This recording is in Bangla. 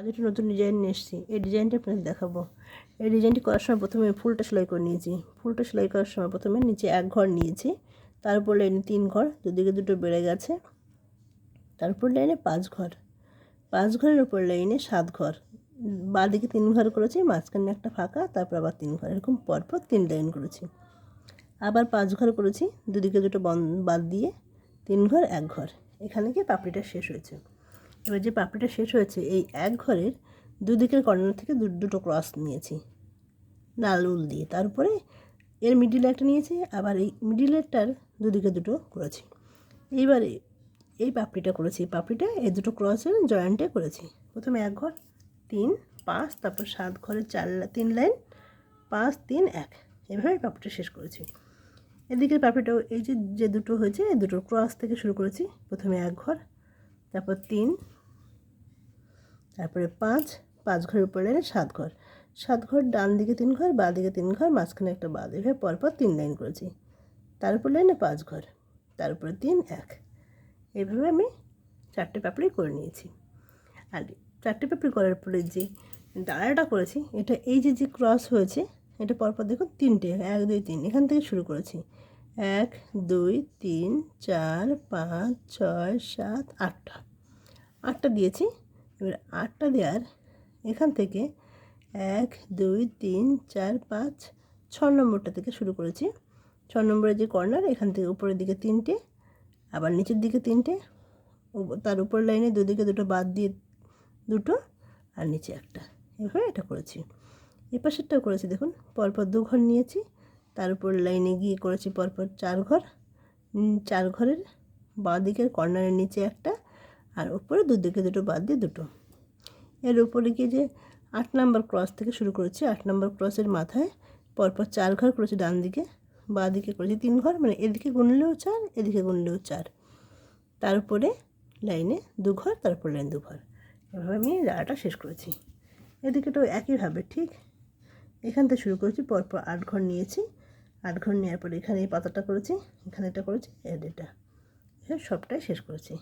আজ একটু নতুন ডিজাইন নিয়ে এসেছি। এই ডিজাইনটা আপনাদের দেখাবো। এই ডিজাইনটি করার সময় প্রথমে ফুলটা সেলাই করে নিয়েছি। ফুলটা সেলাই করার সময় প্রথমে নিচে এক ঘর নিয়েছি। তারপর লাইনে তিন ঘর, দুদিকে দুটো বেড়ে গেছে। তারপর লাইনে পাঁচ ঘর। পাঁচ ঘরের উপর লাইনে সাত ঘর। বাঁদিকে তিন ঘর করেছি, মাঝখানে একটা ফাঁকা, তারপর আবার তিন ঘর। এরকম পরপর তিন লাইন করেছি। আবার পাঁচ ঘর করেছি, দুদিকে দুটো বাদ দিয়ে। তিন ঘর, এক ঘর। এখানে গিয়ে পাপড়িটা শেষ হয়েছে। এবার যে পাপড়িটা শেষ হয়েছে, এই এক ঘরের দুদিকের কর্নার থেকে দু- দুটো ক্রস নিয়েছি। লাল উল দিয়ে। তারপরে এর মিডিলে একটা নিয়েছি, আবার এই মিডিলেরটার দুদিকে দুটো করেছি। এইবারে এই পাপড়িটা করেছি। পাপড়িটা এই দুটো ক্রসের জয়েন্টে করেছি। প্রথমে এক ঘর, তিন, পাঁচ, তারপর সাত ঘরের চার তিন লাইন পাঁচ, তিন, এক। এভাবে পাপড়িটা শেষ করেছি। এদিকের পাপড়িটাও এই যে যে দুটো হয়েছে এই দুটো ক্রস থেকে শুরু করেছি। প্রথমে এক ঘর তারপর তিন, তারপরে পাঁচ পাঁচ ঘরের উপরে সাত ঘর। সাত ঘর, ডান দিকে তিন ঘর, বাঁ দিকে তিন ঘর, মাঝখানে একটা বাদ এভাবে পরপর তিন লাইন করেছি। তার উপর লাইনে পাঁচ ঘর, তার উপরে তিন, এক। এইভাবে আমি চারটে পাপড়ি করে নিয়েছি। আর চারটে পাপড়ি করার পরে যে ডালাটা করেছি, এটা এই যে যে ক্রস হয়েছে, এটা পরপর দেখুন তিনটে, এক, দুই, তিন, এখান থেকে শুরু করেছি। এক, দুই, তিন, চার, পাঁচ, ছয়, সাত, আটটা। আটটা দিয়েছি। এবার আটটা দেওয়ার এখান থেকে এক, দুই, তিন, চার, পাঁচ ছ নম্বরটা থেকে শুরু করেছি। ছ নম্বরের যে কর্নার, এখান থেকে উপরের দিকে তিনটে, আবার নিচের দিকে তিনটে তার উপর লাইনে দুদিকে দুটো বাদ দিয়ে দুটো, আর নিচে একটা। এভাবে এটা করেছি। এ পাশেরটাও করেছি। দেখুন, পরপর দু ঘর নিয়েছি। তার উপর লাইনে গিয়ে করেছি পরপর চার ঘর। চার ঘরের বাঁ দিকের কর্নারের নিচে একটা আর উপরে দুদিকে দুটো বাদ দিয়ে দুটো। এর উপরে গিয়ে যে আট নাম্বার ক্রস থেকে শুরু করেছি, আট নাম্বার ক্রসের মাথায় পরপর চার ঘর করেছি ডান দিকে বাঁ দিকে করেছি তিন ঘর মানে এদিকে গুনলেও চার, এদিকে গুনলেও চার। তারপরে লাইনে দু ঘর তারপর লাইন দু ঘর। এভাবে আমি রাড়াটা শেষ করেছি। এদিকে তো একইভাবে, ঠিক? এখান থেকে শুরু করেছি, পরপর আট ঘর নিয়েছি। আট ঘর নেওয়ার পরে এখানে এই পাতাটা করেছি, এখানে এটা করেছি এর এটা সবটাই শেষ করেছি।